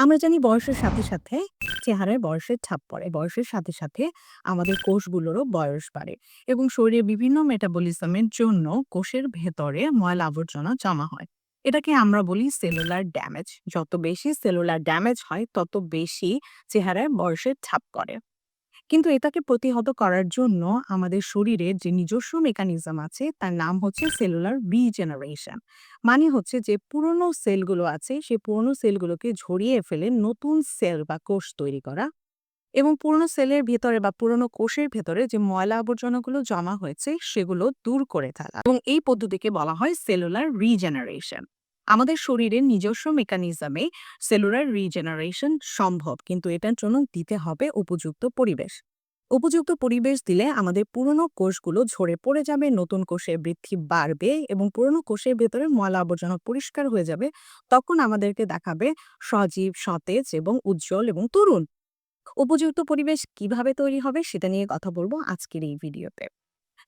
আমরা জানি বয়সের সাথে, সাথে চেহারায় বয়সের ছাপ পড়ে। বয়সের সাথে, সাথে আমাদের কোষগুলোরও বয়স বাড়ে এবং শরীরে বিভিন্ন মেটাবলিজমের জন্য কোষের ভেতরে ময়লা আবর্জনা জমা হয়। এটাকে আমরা বলি সেলুলার ড্যামেজ। যত বেশি সেলুলার ড্যামেজ হয়, তত বেশি চেহারায় বয়সের ছাপ পড়ে। কিন্তু এটাকে প্রতিহত করার জন্য আমাদের শরীরের যে নিজস্ব মেকানিজম আছে, তার নাম হচ্ছে সেলুলার রিজেনারেশন মানে হচ্ছে যে পুরনো সেলগুলো আছে, সেই পুরনো সেলগুলোকে ঝরিয়ে ফেলে নতুন সেল বা কোষ তৈরি করা এবং পুরনো সেলের ভেতরে বা পুরনো কোষের ভেতরে যে ময়লা আবর্জনাগুলো জমা হয়েছে, সেগুলো দূর করে ফেলা। এবং এই পদ্ধতিকে বলা হয় সেলুলার রিজেনারেশন আমাদের শরীরের নিজস্ব মেকানিজমে সেলুলার রিজেনারেশন সম্ভব। কিন্তু এটার জন্য দিতে হবে উপযুক্ত পরিবেশ। উপযুক্ত পরিবেশ দিলে আমাদের পুরনো কোষগুলো ঝরে পড়ে যাবে, নতুন কোষের বৃদ্ধি বাড়বে এবং পুরনো কোষের ভেতরে ময়লা আবর্জনা পরিষ্কার হয়ে যাবে। তখন আমাদেরকে দেখাবে সজীব, সতেজ এবং উজ্জ্বল এবং তরুণ। উপযুক্ত পরিবেশ কীভাবে তৈরি হবে সেটা নিয়ে কথা বলব আজকের এই ভিডিওতে।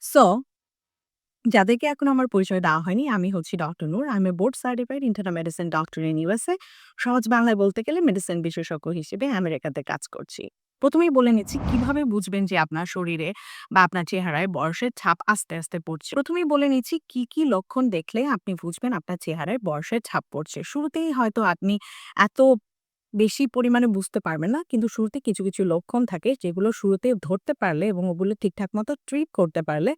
সো যাদেরকে এখন আমার পরিচয় দেওয়া হয়নি, আমি হচ্ছি ডক্টর নূর। আমি board certified internal medicine doctor in USA সহজ বাংলায় বলতে গেলে মেডিসিন বিশেষজ্ঞ হিসেবে আমেরিকাতে কাজ করছি। প্রথমেই বলে নিচ্ছি, কীভাবে বুঝবেন যে আপনার শরীরে বা আপনার চেহারায় বয়সের ছাপ আস্তে আস্তে পড়ছে? প্রথমেই বলে নিচ্ছি, কি কি লক্ষণ দেখলে আপনি বুঝবেন আপনার চেহারায় বয়সের ছাপ পড়ছে? শুরুতেই হয়তো আপনি এত বেশি পরিমাণে বুঝতে পারবেন না, কিন্তু শুরুতে কিছু কিছু লক্ষণ থাকে যেগুলো শুরুতে ধরতে পারলে এবং ওগুলো ঠিকঠাক মতো ট্রিট করতে পারলে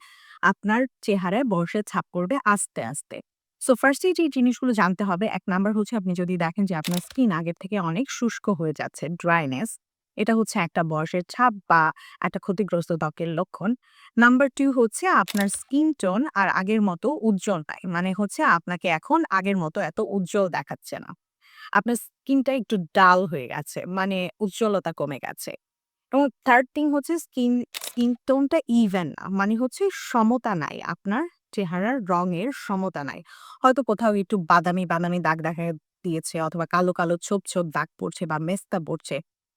আপনার চেহারায় বয়সের ছাপ করবে আস্তে আস্তে। সো ফার্স্টে যে জিনিসগুলো জানতে হবে, এক নাম্বার হচ্ছে আপনি যদি দেখেন যে আপনার স্কিন আগের থেকে অনেক শুষ্ক হয়ে যাচ্ছে ড্রাইনেস এটা হচ্ছে একটা বয়সের ছাপ বা একটা ক্ষতিগ্রস্ত ত্বকের লক্ষণ। নাম্বার টু হচ্ছে আপনার স্কিন টোন আর আগের মতো উজ্জ্বল নাই মানে হচ্ছে আপনাকে এখন আগের মতো এত উজ্জ্বল দেখাচ্ছে না। আপনার স্কিনটা একটু ডাল হয়ে গেছে মানে উজ্জ্বলতা কমে গেছে। এবং থার্ড থিং হচ্ছে স্কিন স্কিন টোনটা ইভেন মানে হচ্ছে সমতা নাই, আপনার চেহারার রঙের সমতা নাই। হয়তো কোথাও একটু বাদামি বাদামি দাগ দেখা দিয়েছে, অথবা কালো কালো ছোপ ছোপ দাগ পড়ছে বা মেস্তা পড়ছে,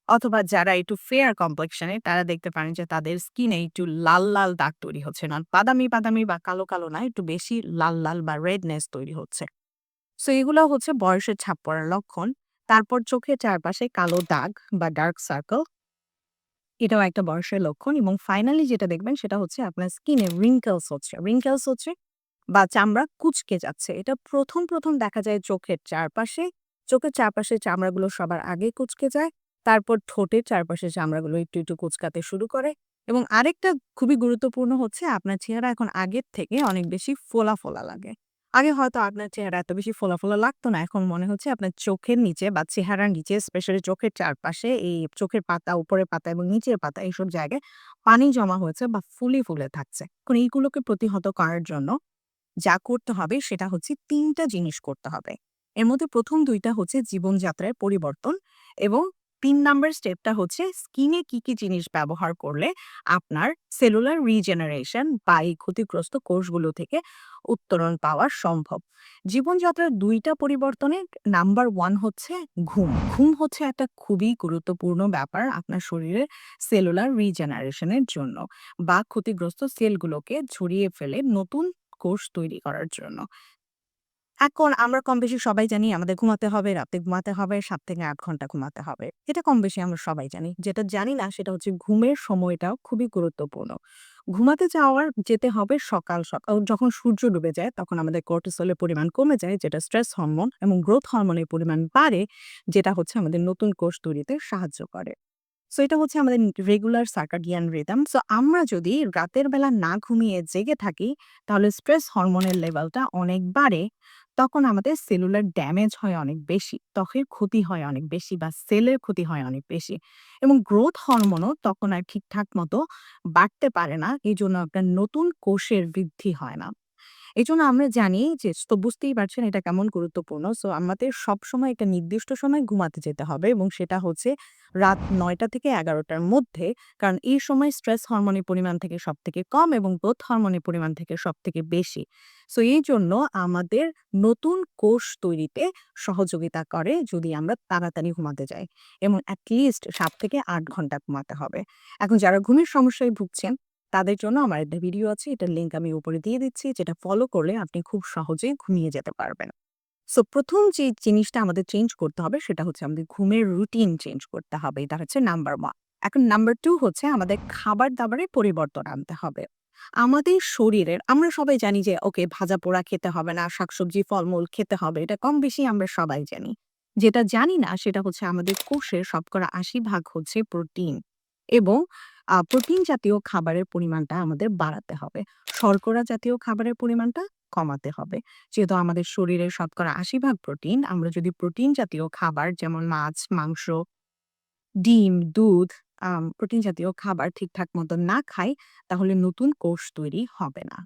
অথবা যারা একটু ফেয়ার কমপ্লেকশনে তারা দেখতে পারেন যে তাদের স্কিনে একটু লাল লাল দাগ তৈরি হচ্ছে। না, বাদামি বাদামি বা কালো কালো না, একটু বেশি লাল লাল বা রেডনেস তৈরি হচ্ছে। সো এগুলো হচ্ছে বয়সের ছাপ পড়ার লক্ষণ। তারপর চোখের চারপাশে কালো দাগ বা ডার্ক সার্কেল এটাও একটা বয়সের লক্ষণ এবং ফাইনালি যেটা দেখবেন সেটা হচ্ছে আপনার স্কিনে রিঙ্কেলস হচ্ছে। রিঙ্কেলস হচ্ছে বা চামড়া কুচকে যাচ্ছে। এটা প্রথম প্রথম দেখা যায় চোখের চারপাশে। চোখের চারপাশে চামড়াগুলো সবার আগে কুচকে যায়। তারপর ঠোঁটের চারপাশে চামড়াগুলো একটু একটু কুচকাতে শুরু করে এবং আরেকটা খুবই গুরুত্বপূর্ণ হচ্ছে আপনার চেহারা এখন আগের থেকে অনেক বেশি ফোলা ফোলা লাগে। আগে হয়তো আপনার চেহারা এত বেশি ফোলা ফোলা লাগতো না। এখন মনে হচ্ছে আপনার চোখের নিচে বা চেহারার নিচে, স্পেশালি চোখের চারপাশে এই চোখের পাতা, উপরের পাতা এবং নিচের পাতা এইসব জায়গায় পানি জমা হয়েছে বা ফুলে ফুলে থাকছে। এখন এইগুলোকে প্রতিহত করার জন্য যা করতে হবে সেটা হচ্ছে তিনটা জিনিস করতে হবে। এর মধ্যে প্রথম দুইটা হচ্ছে জীবনযাত্রার পরিবর্তন এবং তিন নাম্বার স্টেপটা হচ্ছে স্কিনে কি কি জিনিস ব্যবহার করলে আপনার সেলুলার রিজেনারেশন বা এই ক্ষতিগ্রস্ত কোষগুলো থেকে উত্তরণ পাওয়া সম্ভব। জীবনযাত্রার দুইটা পরিবর্তনের নাম্বার ওয়ান হচ্ছে ঘুম। ঘুম হচ্ছে একটা খুবই গুরুত্বপূর্ণ ব্যাপার আপনার শরীরের সেলুলার রিজেনারেশনের জন্য বা ক্ষতিগ্রস্ত সেলগুলোকে ঝরিয়ে ফেলে নতুন কোষ তৈরি করার জন্য। এখন আমরা কম বেশি সবাই জানি আমাদের ঘুমাতে হবে, রাতে ঘুমাতে হবে, সাত থেকে আট ঘণ্টা ঘুমাতে হবে। এটা কম বেশি আমরা সবাই জানি। যেটা জানি না সেটা হচ্ছে ঘুমের সময়টাও খুবই গুরুত্বপূর্ণ। ঘুমাতে যাওয়ার যেতে হবে সকাল, সকাল যখন সূর্য ডুবে যায় তখন আমাদের কর্টিসলের পরিমাণ কমে যায় যেটা স্ট্রেস হরমোন এবং গ্রোথ হরমোনের পরিমাণ বাড়ে যেটা হচ্ছে আমাদের নতুন কোষ তৈরিতে সাহায্য করে। সো এটা হচ্ছে আমাদের রেগুলার সার্কাডিয়ান রিদম। সো আমরা যদি রাতের বেলা না ঘুমিয়ে জেগে থাকি তাহলে স্ট্রেস হরমোনের লেভেলটা অনেক বাড়ে। তখন আমাদের সেলুলার ড্যামেজ হয় অনেক বেশি। ত্বকের ক্ষতি হয় অনেক বেশি বা সেলের ক্ষতি হয় অনেক বেশি। এবং গ্রোথ হরমোনও তখন আর ঠিকঠাক মতো বাড়তে পারে না। এই জন্য আপনার নতুন কোষের বৃদ্ধি হয় না। এজন্য আমরা জানি যে তো বুঝতেই পারছেন এটা কেমন গুরুত্বপূর্ণ। সো আমাদের সবসময় একটা নির্দিষ্ট সময় ঘুমাতে যেতে হবে এবং সেটা হচ্ছে রাত নয়টা থেকে ১১টার মধ্যে। কারণ এই সময় স্ট্রেস হরমোনের পরিমাণ থেকে সব থেকে কম এবং গ্রোথ হরমোনের পরিমাণ থেকে সব থেকে বেশি। সো এই জন্য আমাদের নতুন কোষ তৈরিতে সহযোগিতা করে যদি আমরা তাড়াতাড়ি ঘুমাতে যাই এবং এট লিস্ট ৭ থেকে আট ঘণ্টা ঘুমাতে হবে। এখন যারা ঘুমের সমস্যায় ভুগছেন তাদের জন্য আমার একটা ভিডিও আছে। এটার লিঙ্ক আমি উপরে দিয়ে দিচ্ছি, যেটা ফলো করলে আপনি খুব সহজেই ঘুমিয়ে যেতে পারবেন। সো, প্রথম যে জিনিসটা আমাদের চেঞ্জ করতে হবে, সেটা হচ্ছে আমাদের ঘুমের রুটিন চেঞ্জ করতে হবে এটা হচ্ছে নাম্বার ওয়ান এখন নাম্বার টু হচ্ছে আমাদের খাবার দাবারে পরিবর্তন আনতে হবে আমাদের শরীরের, আমরা সবাই জানি যে, ওকে ভাজা পোড়া খেতে হবে না, শাকসবজি, ফলমূল খেতে হবে, এটা কম বেশি আমরা সবাই জানি যেটা জানি না, সেটা হচ্ছে আমাদের কোষের শতকরা আশি ভাগ হচ্ছে প্রোটিন এবং প্রোটিন জাতীয় খাবারের পরিমাণটা আমাদের বাড়াতে হবে। শর্করা জাতীয় খাবারের পরিমাণটা কমাতে হবে। যেহেতু আমাদের শরীরের শতকরা আশি ভাগ প্রোটিন, আমরা যদি প্রোটিন জাতীয় খাবার যেমন মাছ, মাংস, ডিম, দুধ প্রোটিন জাতীয় খাবার ঠিকঠাক মতো না খাই, তাহলে নতুন কোষ তৈরি হবে না।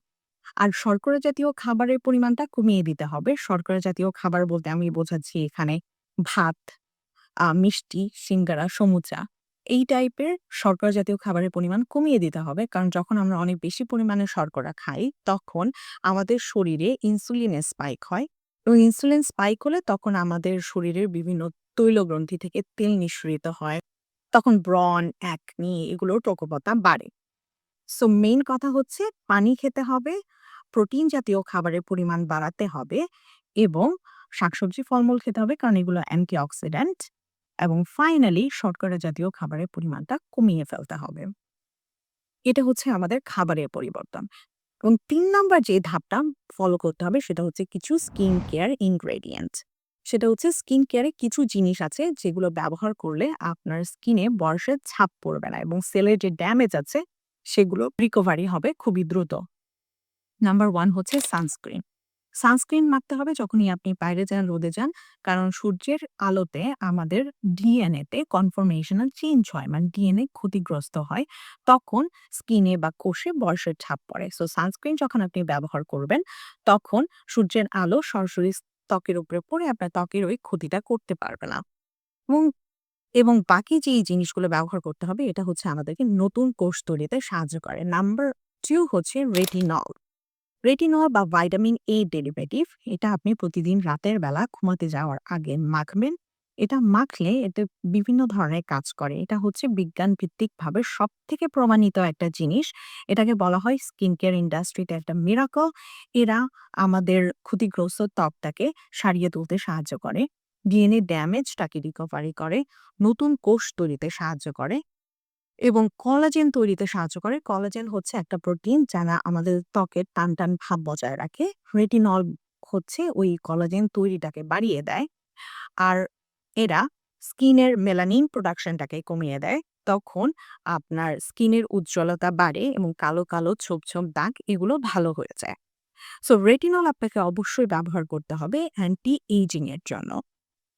আর শর্করা জাতীয় খাবারের পরিমাণটা কমিয়ে দিতে হবে। শর্করা জাতীয় খাবার বলতে আমি বোঝাচ্ছি এখানে ভাত মিষ্টি, সিঙ্গারা, সমুচা। এই টাইপের শর্করা জাতীয় খাবারের পরিমাণ কমিয়ে দিতে হবে। কারণ যখন আমরা অনেক বেশি পরিমাণে শর্করা খাই, তখন আমাদের শরীরে ইনসুলিনের স্পাইক হয়। এবং ইনসুলিন স্পাইক হলে তখন আমাদের শরীরের বিভিন্ন তৈলগ্রন্থি থেকে তেল নিঃসরিত হয়। তখন ব্রন একনি এগুলোর প্রকোপতা বাড়ে। সো মেইন কথা হচ্ছে পানি খেতে হবে প্রোটিন জাতীয় খাবারের পরিমাণ বাড়াতে হবে এবং শাকসবজি, ফলমূল খেতে হবে কারণ এগুলো অ্যান্টিঅক্সিডেন্ট এবং ফাইনালি শর্করা জাতীয় খাবারের পরিমাণটা কমিয়ে ফেলতে হবে। এটা হচ্ছে আমাদের খাবারের পরিবর্তন। এবং তিন নম্বর যে ধাপটা ফলো করতে হবে সেটা হচ্ছে কিছু স্কিন কেয়ার ইনগ্রেডিয়েন্ট সেটা হচ্ছে স্কিন কেয়ারে কিছু জিনিস আছে যেগুলো ব্যবহার করলে আপনার স্কিনে বয়সের ছাপ পড়বে না এবং সেলের যে ড্যামেজ আছে সেগুলো রিকভারি হবে খুবই দ্রুত। নাম্বার ওয়ান হচ্ছে সানস্ক্রিন সানস্ক্রিন মারতে হবে যখনই আপনি বাইরে যান, রোদে যান। কারণ সূর্যের আলোতে আমাদের ডিএনএতে কনফরমেশনাল চেঞ্জ হয়। মানে ডিএনএ ক্ষতিগ্রস্ত হয়। তখন স্কিনে বা কোষে বয়সের ছাপ পড়ে। সো সানস্ক্রিন যখন আপনি ব্যবহার করবেন, তখন সূর্যের আলো সরাসরি ত্বকের উপরে পড়ে আপনার ত্বকের ওই ক্ষতিটা করতে পারবে না। এবং এবং বাকি যে জিনিসগুলো ব্যবহার করতে হবে, এটা হচ্ছে আমাদেরকে নতুন কোষ তৈরিতে সাহায্য করে। নাম্বার টু হচ্ছে রেটিনল রেটিনল বা ভাইটামিন এ ডেরিভেটিভ এটা আপনি প্রতিদিন রাতের বেলা ঘুমাতে যাওয়ার আগে মাখবেন। এটা মাখলে এতে বিভিন্ন ধরনের কাজ করে। এটা হচ্ছে বিজ্ঞান ভিত্তিক ভাবে সব থেকে প্রমাণিত একটা জিনিস। এটাকে বলা হয় স্কিন কেয়ার ইন্ডাস্ট্রিতে একটা মিরাকল এরা আমাদের ক্ষতিগ্রস্ত ত্বকটাকে সারিয়ে তুলতে সাহায্য করে। ডিএনএ ড্যামেজটাকে রিকভারি করে। নতুন কোষ তৈরিতে সাহায্য করে। এবং কলাজেন তৈরিতে সাহায্য করে। কলাজেন হচ্ছে একটা প্রোটিন যারা আমাদের ত্বকের টান টান ভাব বজায় রাখে। রেটিনল হচ্ছে ওই কলাজেন তৈরিটাকে বাড়িয়ে দেয়। আর এরা স্কিনের মেলানিন প্রোডাকশনটাকে কমিয়ে দেয়। তখন আপনার স্কিনের উজ্জ্বলতা বাড়ে এবং কালো কালো ছোপ ছোপ দাগ এগুলো ভালো হয়ে যায়। সো রেটিনল আপনাকে অবশ্যই ব্যবহার করতে হবে অ্যান্টি এইজিং এর জন্য।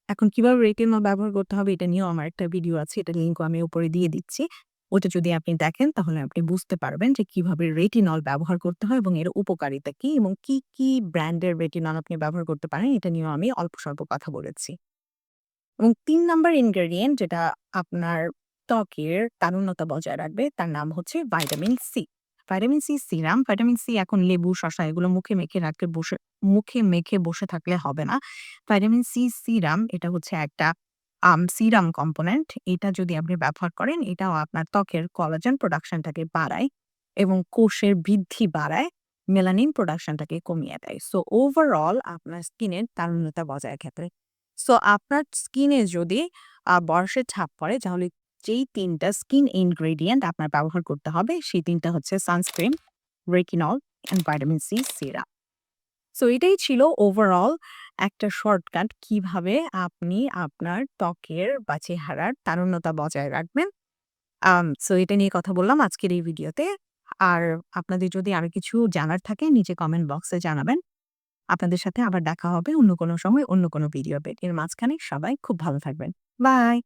এখন কীভাবে রেটিনল ব্যবহার করতে হবে এটা নিয়েও আমার একটা ভিডিও আছে। এটা লিঙ্কও আমি উপরে দিয়ে দিচ্ছি। ওটা যদি আপনি দেখেন, তাহলে আপনি বুঝতে পারবেন যে কীভাবে রেটিনল ব্যবহার করতে হয় এবং এর উপকারিতা কি এবং কি কি ব্র্যান্ডের রেটিনল আপনি ব্যবহার করতে পারেন, এটা নিয়েও আমি অল্প স্বল্প কথা বলেছি। এবং তিন নাম্বার ইনগ্রেডিয়েন্ট যেটা আপনার ত্বকের তারুণ্যতা বজায় রাখবে, তার নাম হচ্ছে vitamin C vitamin C serum vitamin C এখন লেবু, শসা এগুলো মুখে মেখে রাখলে বসে, মুখে মেখে বসে থাকলে হবে না। ভাইটামিন সি সিরাম এটা হচ্ছে একটা আম, সিরাম কম্পোনেন্ট, এটা যদি আপনি ব্যবহার করেন, এটাও আপনার ত্বকের কলাজেন প্রোডাকশনটাকে বাড়ায় এবং কোষের বৃদ্ধি বাড়ায় মেলানিন প্রোডাকশনটাকে কমিয়ে দেয়। সো ওভারঅল আপনার স্কিনের তারুণ্যতা বজায় ক্ষেত্রে সো আপনার স্কিনে যদি বয়সের ছাপ পড়ে, তাহলে যেই তিনটা স্কিন ইনগ্রেডিয়েন্ট আপনার ব্যবহার করতে হবে, সেই তিনটা হচ্ছে sunscreen retinol and vitamin C serum. So এটাই ছিল ওভারঅল একটা শর্টকাট কীভাবে আপনি আপনার ত্বকের বা চেহারার তারুণ্যতা বজায় রাখবেন। সো এটা নিয়ে কথা বললাম আজকের এই ভিডিওতে। আর আপনাদের যদি আরও কিছু জানার থাকে, নিচে কমেন্ট বক্সে জানাবেন। আপনাদের সাথে আবার দেখা হবে অন্য কোনো সময় অন্য কোনো ভিডিও এর মাঝখানে সবাই খুব ভালো থাকবেন। বাই